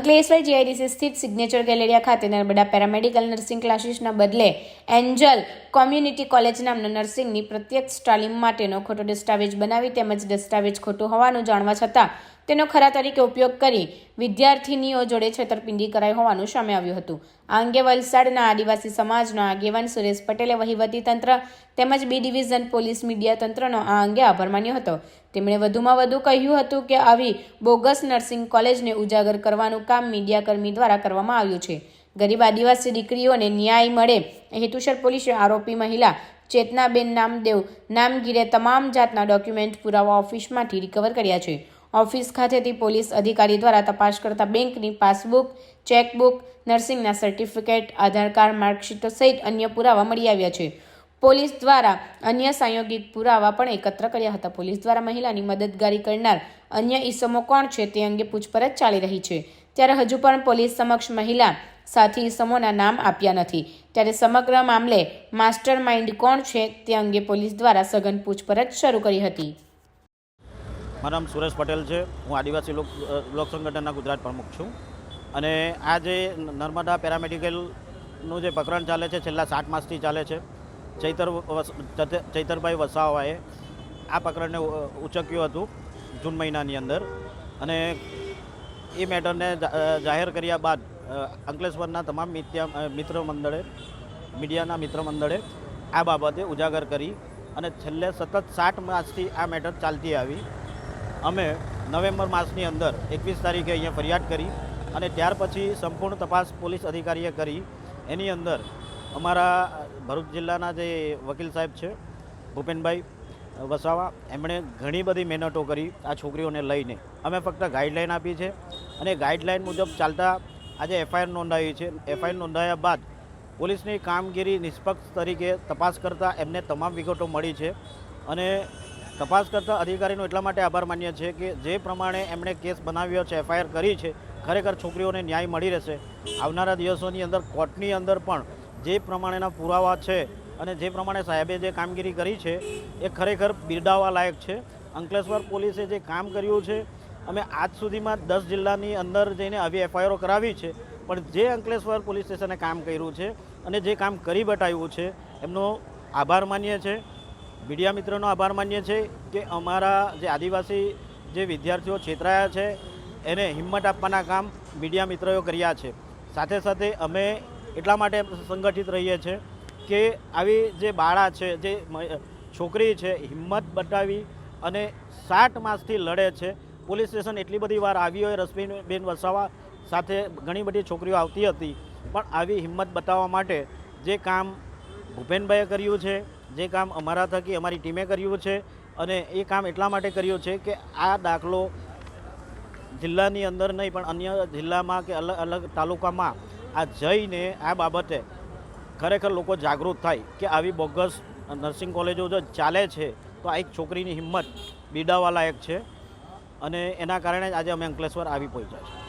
Ankleshwar GIDC સ્થિત signature Galleria ખાતે Narmada paramedical nursing ક્લાસીસના બદલે એન્જલ કોમ્યુનિટી કોલેજ નામના નર્સિંગની પ્રત્યક્ષ તાલીમ માટેનો ખોટો દસ્તાવેજ બનાવી તેમજ દસ્તાવેજ ખોટો હોવાનું જાણવા છતાં તેનો ખરા તરીકે ઉપયોગ કરી વિદ્યાર્થીનીઓ જોડે છેતરપિંડી કરાઈ હોવાનું સામે આવ્યું હતું. આ અંગે વલસાડના આદિવાસી સમાજના આગેવાન સુરેશ પટેલે વહીવટી તંત્ર તેમજ બી ડિવિઝન પોલીસ મીડિયા તંત્રનો આ અંગે આભાર માન્યો હતો. તેમણે વધુમાં વધુ કહ્યું હતું કે આવી બોગસ નર્સિંગ કોલેજને ઉજાગર કરવાનું કામ મીડિયાકર્મી દ્વારા કરવામાં આવ્યું છે. ગરીબ આદિવાસી દીકરીઓને ન્યાય મળે હેતુસર પોલીસે આરોપી મહિલા ચેતનાબેન નામદેવ નામગીરે તમામ જાતના ડોક્યુમેન્ટ પુરાવા ઓફિસમાંથી રિકવર કર્યા છે. ઓફિસ ખાતેથી પોલીસ અધિકારી દ્વારા તપાસ કરતા બેંકની પાસબુક, ચેકબુક, નર્સિંગના સર્ટિફિકેટ, આધાર કાર્ડ, માર્કશીટો સહિત અન્ય પુરાવા મળી આવ્યા છે. પોલીસ દ્વારા અન્ય સાયોગિક પુરાવા પણ એકત્ર કર્યા હતા. પોલીસ દ્વારા મહિલાની મદદગારી કરનાર અન્ય ઈસમો કોણ છે તે અંગે પૂછપરછ ચાલી રહી છે. ત્યારે હજુ પણ પોલીસ સમક્ષ મહિલા સાથી ઈસમોના નામ આપ્યા નથી. ત્યારે સમગ્ર મામલે માસ્ટર માઇન્ડ કોણ છે તે અંગે પોલીસ દ્વારા સઘન પૂછપરછ શરૂ કરી હતી. મારું નામ સુરેશ પટેલ છે. હું આદિવાસી લોક લોક સંગઠનના ગુજરાત પ્રમુખ છું. અને આ જે નર્મદા પેરામેડિકલનું જે પ્રકરણ ચાલે છે, છેલ્લા સાત માસથી ચાલે છે, ચૈતર ચૈતરભાઈ વસાવાએ આ પ્રકરણને ઉચક્યું હતું જૂન મહિનાની અંદર. અને એ મેટરને જાહેર કર્યા બાદ અંકલેશ્વરના તમામ મિત્ર મંડળે મીડિયાના મિત્ર મંડળે આ બાબતે ઉજાગર કરી અને છેલ્લે સતત સાત માસથી આ મેટર ચાલતી આવી. અમે નવેમ્બર માસની અંદર એકવીસ તારીખે અહીંયા ફરિયાદ કરી અને ત્યાર પછી સંપૂર્ણ તપાસ પોલીસ અધિકારીએ કરી. એની અંદર અમારા ભરૂચ જિલ્લાના જે વકીલ સાહેબ છે, ભૂપેનભાઈ વસાવા, એમણે ઘણી બધી મહેનતો કરી આ છોકરીઓને લઈને. અમે ફક્ત ગાઈડલાઈન આપી છે અને ગાઈડલાઈન મુજબ ચાલતા આજે એફઆઈઆર નોંધાવી છે. એફઆઈઆર નોંધાયા બાદ પોલીસની કામગીરી નિષ્પક્ષ તરીકે તપાસ કરતાં એમને તમામ વિગતો મળી છે અને તપાસ કરતા અધિકારીનો એટલા માટે આભાર માન્ય છે કે જે પ્રમાણે એમણે કેસ બનાવ્યો છે, એફઆઈઆર કરી છે, ખરેખર છોકરીઓને ન્યાય મળી રહેશે. આવનારા દિવસોની અંદર કોર્ટની અંદર પણ જે પ્રમાણેના પુરાવા છે અને જે પ્રમાણે સાહેબે જે કામગીરી કરી છે, એ ખરેખર બિરદાવવા લાયક છે. અંકલેશ્વર પોલીસે જે કામ કર્યું છે, અમે આજ સુધીમાં દસ જિલ્લાની અંદર જઈને આવી એફઆઈઆરો કરાવી છે, પણ જે અંકલેશ્વર પોલીસ સ્ટેશને કામ કર્યું છે અને જે કામ કરી બતાવ્યું છે, એમનો આભાર માનીએ છે મીડિયા મિત્રોનો આભાર માનીએ છીએ કે અમારા જે આદિવાસી જે વિદ્યાર્થીઓ છેતરાયા છે, એને હિંમત આપવાના કામ મીડિયા મિત્રોએ કર્યા છે. સાથે સાથે અમે એટલા માટે સંગઠિત રહીએ છીએ કે આવી જે બાળા છે, જે છોકરી છે, હિંમત બતાવી અને સાત માસથી લડે છે. પોલીસ સ્ટેશન એટલી બધી વાર આવી હોય, રશ્મિબેન વસાવા સાથે ઘણી બધી છોકરીઓ આવતી હતી. પણ આવી હિંમત બતાવવા માટે જે કામ ભૂપેનભાઈએ કર્યું છે જે કામ અમારા થકી અમારી ટીમે કર્યું છે અને એ કામ એટલા માટે કર્યું છે કે આ દાખલો જિલ્લાની અંદર નહીં, પણ અન્ય જિલ્લામાં કે અલગ અલગ તાલુકામાં આ જઈને આ બાબતે ખરેખર લોકો જાગૃત થાય કે આવી બોગસ નર્સિંગ કોલેજો જો ચાલે છે, તો આ એક છોકરીની હિંમત બિડાવાલાયક છે અને એના કારણે આજે અમે અંકલેશ્વર આવી પહોંચ્યા છે